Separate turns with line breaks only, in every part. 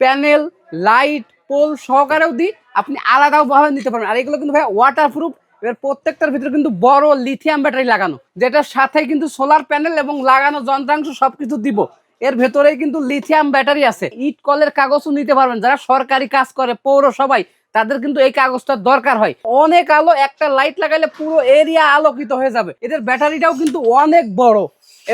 Panel, light, pole সহকারেও দিই আপনি আলাদাও ভাবে নিতে পারবেন। আর এগুলো কিন্তু ভাই ওয়াটার প্রুফ এবার প্রত্যেকটার ভিতরে কিন্তু বড় লিথিয়াম ব্যাটারি লাগানো, যেটার সাথে কিন্তু সোলার প্যানেল এবং লাগানো যন্ত্রাংশ সবকিছু দিব। এর ভেতরে কিন্তু লিথিয়াম ব্যাটারি আছে। ইট কলের কাগজও নিতে পারবেন। যারা সরকারি কাজ করে, পৌরসভায়, তাদের কিন্তু এই কাগজটা দরকার হয়। অনেক আলো, একটা লাইট লাগাইলে পুরো এরিয়া আলোকিত হয়ে যাবে। এদের ব্যাটারিটাও কিন্তু অনেক বড়।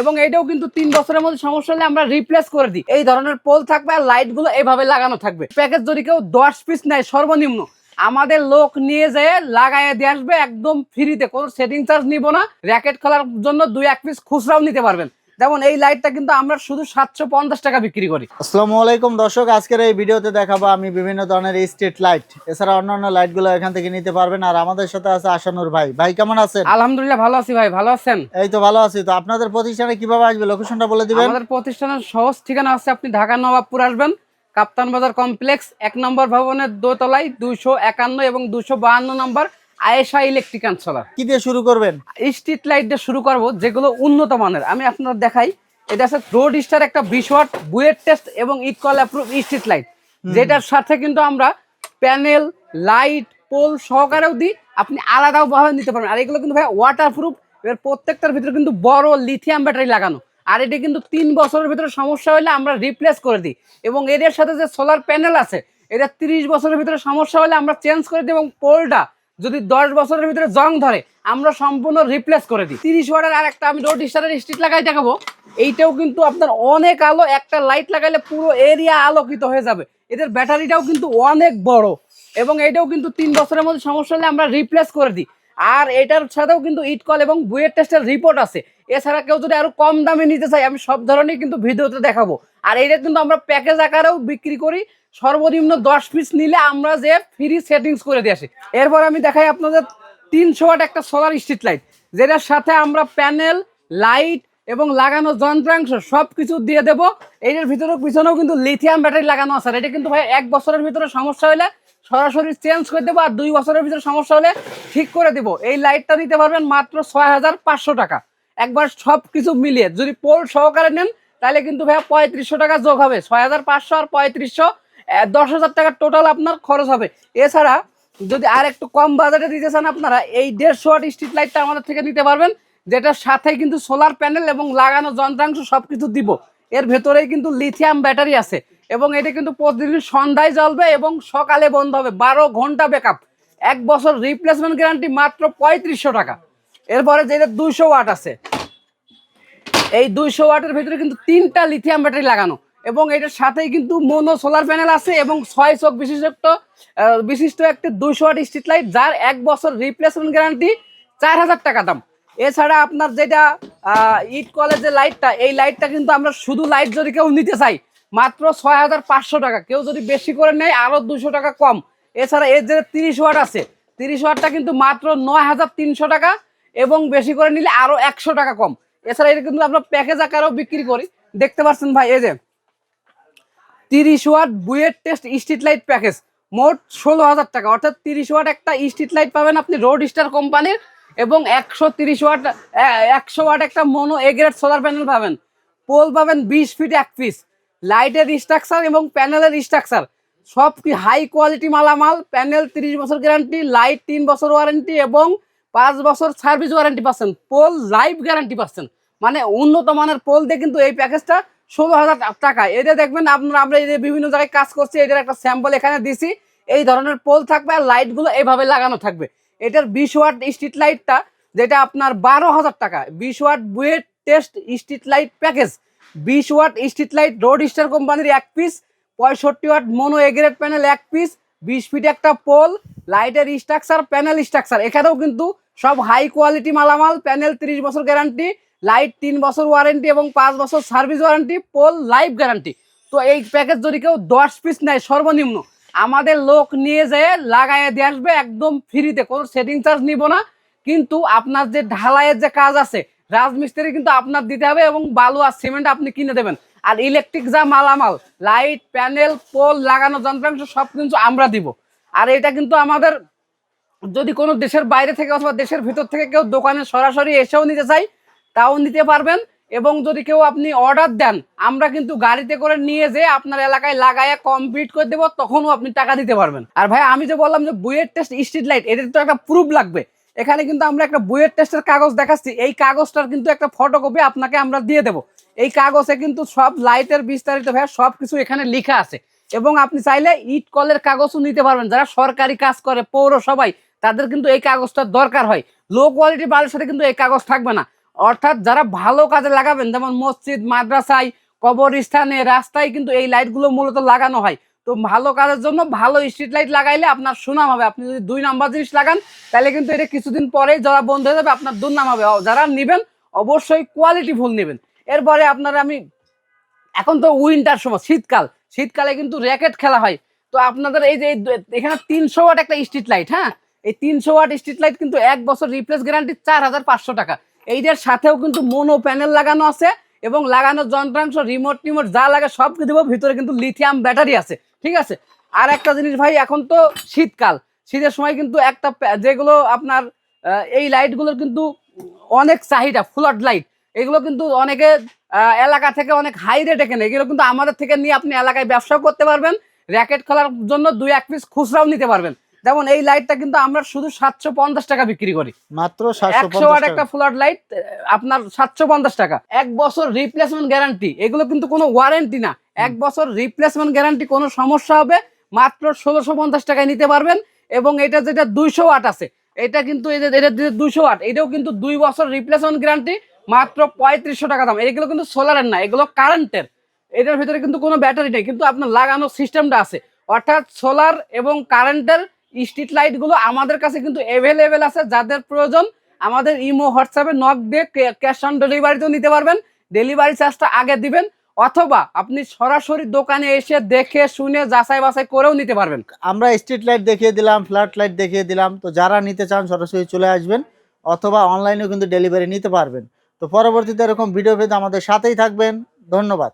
এবং এটাও কিন্তু তিন বছরের মধ্যে সমস্যা হলে আমরা রিপ্লেস করে দিই। এই ধরনের পোল থাকবে আর লাইটগুলো এইভাবে লাগানো থাকবে। প্যাকেজ যদি কেউ দশ পিস নেয়, সর্বনিম্ন। আমাদের লোক নিয়ে যেয়ে লাগাইয়ে দিয়ে আসবে, একদম ফ্রিতে কোনো সেটিং চার্জ নিব না। র্যাকেট খেলার জন্য দুই এক পিস খুচরাও নিতে পারবেন। যেমন এই লাইটটা কিন্তু আমরা শুধু সাতশো পঞ্চাশ টাকা বিক্রি করি।
আসসালামু আলাইকুম দর্শক আজকের এই ভিডিওতে দেখাবো আমি বিভিন্ন ধরনের স্ট্রিট লাইট। এছাড়া অন্যান্য লাইটগুলো এখান থেকে নিতে পারবেন। আর আমাদের সাথে আছে আশানুর ভাই। ভাই কেমন আছেন?
আলহামদুলিল্লাহ ভালো আছি ভাই ভালো আছেন?
এই তো ভালো আছি। তো আপনাদের প্রতিষ্ঠানে কীভাবে আসবে? লোকেশনটা বলে দিবেন।
আমাদের প্রতিষ্ঠানের সহজ ঠিকানা আছে আপনি ঢাকা নবাবপুর আসবেন। কাপ্তান বাজার কমপ্লেক্স এক নম্বর ভবনের দোতলায় দুইশো একান্ন এবং দুশো বাহান্ন নম্বর। আয়েশা ইলেকট্রিক্যাল সোলার
কি দিয়ে শুরু করবেন?
স্ট্রিট লাইট দিয়ে শুরু করব যেগুলো উন্নত মানের। আমি আপনার দেখাই এটা আছে রোড স্টার একটা বিশ ওয়াট বুয়েট টেস্ট এবং ইকল অ্যাপ্রুভ স্ট্রিট লাইট যেটার সাথে কিন্তু আমরা প্যানেল লাইট পোল সহকারেও দিই আপনি আলাদাও ভাবে নিতে পারবেন। আর এগুলো কিন্তু ভাই ওয়াটার প্রুফ এর প্রত্যেকটার ভিতরে কিন্তু বড় লিথিয়াম ব্যাটারি লাগানো। আর এটা কিন্তু তিন বছরের ভিতরে সমস্যা হলে আমরা রিপ্লেস করে দিই। এবং এদের সাথে যে সোলার প্যানেল আছে এটা তিরিশ বছরের ভিতরে সমস্যা হলে আমরা চেঞ্জ করে দিই এবং পোলটা যদি দশ বছরের ভিতরে জং ধরে, আমরা সম্পূর্ণ রিপ্লেস করে দিই। তিরিশ ওয়াটের আর একটা আমি রোড স্টারের স্ট্রিট লাগাই দেখাবো। এইটাও কিন্তু আপনার অনেক আলো, একটা লাইট লাগাইলে পুরো এরিয়া আলোকিত হয়ে যাবে। এদের ব্যাটারিটাও কিন্তু অনেক বড় এবং এটাও কিন্তু তিন বছরের মধ্যে সমস্যা হলে আমরা রিপ্লেস করে দিই। আর এটার সাথেও কিন্তু ইটকল এবং বুয়ের টেস্টের রিপোর্ট আছে। এছাড়া কেউ যদি আরও কম দামে নিতে চাই আমি সব ধরনের কিন্তু ভিডিওতে দেখাবো। আর এটা কিন্তু আমরা প্যাকেজ আকারেও বিক্রি করি। সর্বনিম্ন দশ পিস নিলে আমরা যে ফ্রি সেটিংস করে দিয়ে আসি। এরপর আমি দেখাই আপনাদের তিনশো ওয়াট একটা সোলার স্ট্রিট লাইট যেটার সাথে আমরা প্যানেল লাইট এবং লাগানো যন্ত্রাংশ সব কিছু দিয়ে দেবো। এটার ভিতরেও পিছনেও কিন্তু লিথিয়াম ব্যাটারি লাগানো আছে। এটা কিন্তু ভাই এক বছরের ভিতরে সমস্যা হলে সরাসরি চেঞ্জ করে দেবো, আর দুই বছরের ভিতরে সমস্যা হলে ঠিক করে দেবো। এই লাইটটা নিতে পারবেন মাত্র ছয় হাজার পাঁচশো টাকা। একবার সব কিছু মিলিয়ে যদি পোল সহকারে নেন, তাহলে কিন্তু ভাইয়া পঁয়ত্রিশশো টাকা যোগ হবে। ছয় হাজার পাঁচশো আর পঁয়ত্রিশশো দশ হাজার টাকা টোটাল আপনার খরচ হবে। এছাড়া যদি আর একটু কম বাজেটে দিতে চান আপনারা, এই দেড়শো ওয়াট স্ট্রিট লাইটটা আমাদের থেকে নিতে পারবেন, যেটার সাথে কিন্তু সোলার প্যানেল এবং লাগানো যন্ত্রাংশ সব কিছু দিব। এর ভেতরেই কিন্তু লিথিয়াম ব্যাটারি আছে এবং এটা কিন্তু প্রতিদিন সন্ধ্যায় জ্বলবে এবং সকালে বন্ধ হবে, বারো ঘণ্টা ব্যাকআপ এক বছর রিপ্লেসমেন্ট গ্যারান্টি মাত্র পঁয়ত্রিশশো টাকা। এরপরে যেটা দুইশো ওয়াট আছে, এই দুইশো ওয়াটের ভিতরে কিন্তু তিনটা লিথিয়াম ব্যাটারি লাগানো। এবং এটার সাথেই কিন্তু মোনো সোলার প্যানেল আছে এবং ছয় চোখ বিশিষ্ট বিশিষ্ট একটি দুইশো ওয়াট স্ট্রিট লাইট যার এক বছর রিপ্লেসমেন্ট গ্যারান্টি চার হাজার টাকা দাম। এছাড়া আপনার যেটা ইট কলেজের লাইটটা এই লাইটটা কিন্তু আমরা শুধু লাইট যদি কেউ নিতে চাই, মাত্র ছয় হাজার পাঁচশো টাকা। কেউ যদি বেশি করে নেয় আরও দুশো টাকা কম। এছাড়া এর যে তিরিশ ওয়াট আছে, তিরিশ ওয়াটটা কিন্তু মাত্র নয় হাজার তিনশো টাকা এবং বেশি করে নিলে আরও একশো টাকা কম। এছাড়া এটা কিন্তু আমরা প্যাকেজ আকারেও বিক্রি করি। দেখতে পাচ্ছেন ভাই, এই যে তিরিশ watt BUET test street light package. মোট ষোলো হাজার টাকা। অর্থাৎ তিরিশ ওয়াট একটা স্ট্রিট লাইট পাবেন আপনি রোড স্টার কোম্পানির এবং একশো তিরিশ ওয়াট একশো ওয়াট একটা mono A grade solar panel পাবেন। পোল পাবেন বিশ ফিট এক পিস লাইটের স্ট্রাকচার এবং প্যানেলের স্ট্রাকচার সব কি হাই কোয়ালিটি মালামাল প্যানেল তিরিশ বছর গ্যারান্টি লাইট তিন বছর ওয়ারেন্টি এবং পাঁচ বছর সার্ভিস ওয়ারেন্টি পাচ্ছেন। পোল লাইফ গ্যারান্টি পাচ্ছেন। মানে উন্নত মানের পোল দিয়ে কিন্তু এই প্যাকেজটা ষোলো হাজার টাকা। এটা দেখবেন আপনারা, আমরা এই বিভিন্ন জায়গায় কাজ করছি এটার একটা স্যাম্পল এখানে দিছি। এই ধরনের পোল থাকবে আর লাইটগুলো এইভাবে লাগানো থাকবে। এটার বিশ ওয়াট স্ট্রিট লাইটটা যেটা আপনার বারো হাজার টাকা। বিশ watt BUET test street light package বিশ watt street light Road Star কোম্পানির এক পিস পঁয়ষট্টি watt mono A grade panel এক পিস বিশ ফিট একটা পোল লাইটের স্ট্রাকচার প্যানেল স্ট্রাকচার এখানেও কিন্তু সব হাই কোয়ালিটি মালামাল প্যানেল তিরিশ বছর গ্যারান্টি লাইট তিন বছর ওয়ারেন্টি এবং পাঁচ বছর service warranty pole life guarantee তো এই প্যাকেজ যদি কেউ দশ পিস নেয়, সর্বনিম্ন, আমাদের লোক নিয়ে যেয়ে লাগাইয়ে দিয়ে আসবে, একদম ফ্রিতে কোনো সেটিং চার্জ নিব না। কিন্তু আপনার যে ঢালাইয়ের যে কাজ আছে, রাজমিস্ত্রি কিন্তু আপনার দিতে হবে এবং বালু আর সিমেন্ট আপনি কিনে দেবেন। আর ইলেকট্রিক যা মালামাল লাইট প্যানেল পোল লাগানো যন্ত্রাংশ, সব কিন্তু আমরা দিব। আর এটা কিন্তু আমাদের যদি কোনো দেশের বাইরে থেকে অথবা দেশের ভিতর থেকে কেউ দোকানে সরাসরি এসেও নিতে চাই তাও নিতে পারবেন এবং যদি কেউ আপনি অর্ডার দেন, আমরা কিন্তু গাড়িতে করে নিয়ে যেয়ে আপনার এলাকায় লাগাইয়া কমপ্লিট করে দেবো, তখনও আপনি টাকা দিতে পারবেন। আর ভাই, আমি যে বললাম যে বুয়েট টেস্ট স্ট্রিট লাইট এদের তো একটা প্রুফ লাগবে। এখানে কিন্তু আমরা একটা বুয়েট টেস্টের কাগজ দেখাচ্ছি। এই কাগজটার কিন্তু একটা ফটোকপি আপনাকে আমরা দিয়ে দেবো। এই কাগজে কিন্তু সব লাইটের বিস্তারিত ভাই সব কিছু এখানে লেখা আছে। এবং আপনি চাইলে ইট কলের কাগজও নিতে পারবেন। যারা সরকারি কাজ করে, পৌরসভায়, তাদের কিন্তু এই কাগজটার দরকার হয়। লো কোয়ালিটি বালের সাথে কিন্তু এই কাগজ থাকবে না। অর্থাৎ যারা ভালো কাজে লাগাবেন, যেমন মসজিদ, মাদ্রাসায়, কবরস্থানে, রাস্তায় কিন্তু এই লাইটগুলো মূলত লাগানো হয়। তো ভালো কাজের জন্য ভালো স্ট্রিট লাইট লাগাইলে আপনার সুনাম হবে। আপনি যদি দুই নাম্বার জিনিস লাগান, তাহলে কিন্তু এটা কিছুদিন পরেই যারা বন্ধ হয়ে যাবে, আপনার দুর্নাম হবে। যারা নেবেন, অবশ্যই কোয়ালিটি ফুল নেবেন। এরপরে আপনার আমি এখন তো উইন্টার সময়, শীতকাল। শীতকালে কিন্তু র্যাকেট খেলা হয়। তো আপনাদের এই যে এখানে তিনশো ওয়াট একটা স্ট্রিট লাইট হ্যাঁ? এই তিনশো ওয়াট স্ট্রিট লাইট কিন্তু এক বছর রিপ্লেস গ্যারান্টি চার হাজার পাঁচশো টাকা। এইটার সাথেও কিন্তু মোনো প্যানেল লাগানো আছে এবং লাগানোর যন্ত্রাংশ রিমোট টিমোট যা লাগে সব কিছু দেবো, ভিতরে কিন্তু লিথিয়াম ব্যাটারি আছে, ঠিক আছে? আর একটা জিনিস ভাই, এখন তো শীতকাল, শীতের সময় কিন্তু একটা যেগুলো আপনার এই লাইটগুলোর কিন্তু অনেক চাহিদা ফ্লড লাইট এগুলো কিন্তু অনেকে এলাকা থেকে অনেক হাই রেটে কেনে, এগুলো কিন্তু আমাদের থেকে নিয়ে আপনি এলাকায় ব্যবসাও করতে পারবেন র্যাকেট খেলার জন্য দুই এক পিস খুচরাও নিতে পারবেন। যেমন এই লাইটটা কিন্তু আমরা শুধু সাতশো পঞ্চাশ টাকা বিক্রি করি।
মাত্র
একশো ওয়াট একটা ফ্লড লাইট আপনার সাতশো পঞ্চাশ টাকা। এক বছর রিপ্লেসমেন্ট গ্যারান্টি এগুলো কিন্তু কোনো ওয়ারেন্টি না। এক বছর রিপ্লেসমেন্ট গ্যারান্টি কোনো সমস্যা হবে মাত্র ষোলোশো পঞ্চাশ টাকায় নিতে পারবেন এবং এটা যেটা দুইশো ওয়াট আছে এটা কিন্তু এটা দুইশো ওয়াট এটাও কিন্তু দুই বছর রিপ্লেসমেন্ট গ্যারান্টি মাত্র পঁয়ত্রিশশো টাকা দাম। এগুলো কিন্তু সোলারের না এগুলো কারেন্টের এটার ভিতরে কিন্তু কোনো ব্যাটারি নেই কিন্তু আপনার লাগানোর সিস্টেমটা আছে। অর্থাৎ সোলার এবং কারেন্টের স্ট্রিট লাইটগুলো আমাদের কাছে কিন্তু অ্যাভেলেবেল আছে, যাদের প্রয়োজন আমাদের ইমো, হোয়াটসঅ্যাপে নক দিয়ে ক্যাশ অন ডেলিভারিতেও নিতে পারবেন। ডেলিভারি চার্জটা আগে দিবেন, অথবা আপনি সরাসরি দোকানে এসে দেখে, শুনে, যাচাই বাছাই করেও নিতে পারবেন।
আমরা স্ট্রিট লাইট দেখিয়ে দিলাম ফ্ল্যাট লাইট দেখিয়ে দিলাম। তো যারা নিতে চান সরাসরি চলে আসবেন, অথবা অনলাইনেও কিন্তু ডেলিভারি নিতে পারবেন। তো পরবর্তীতে এরকম ভিডিও পেতে আমাদের সাথেই থাকবেন। ধন্যবাদ।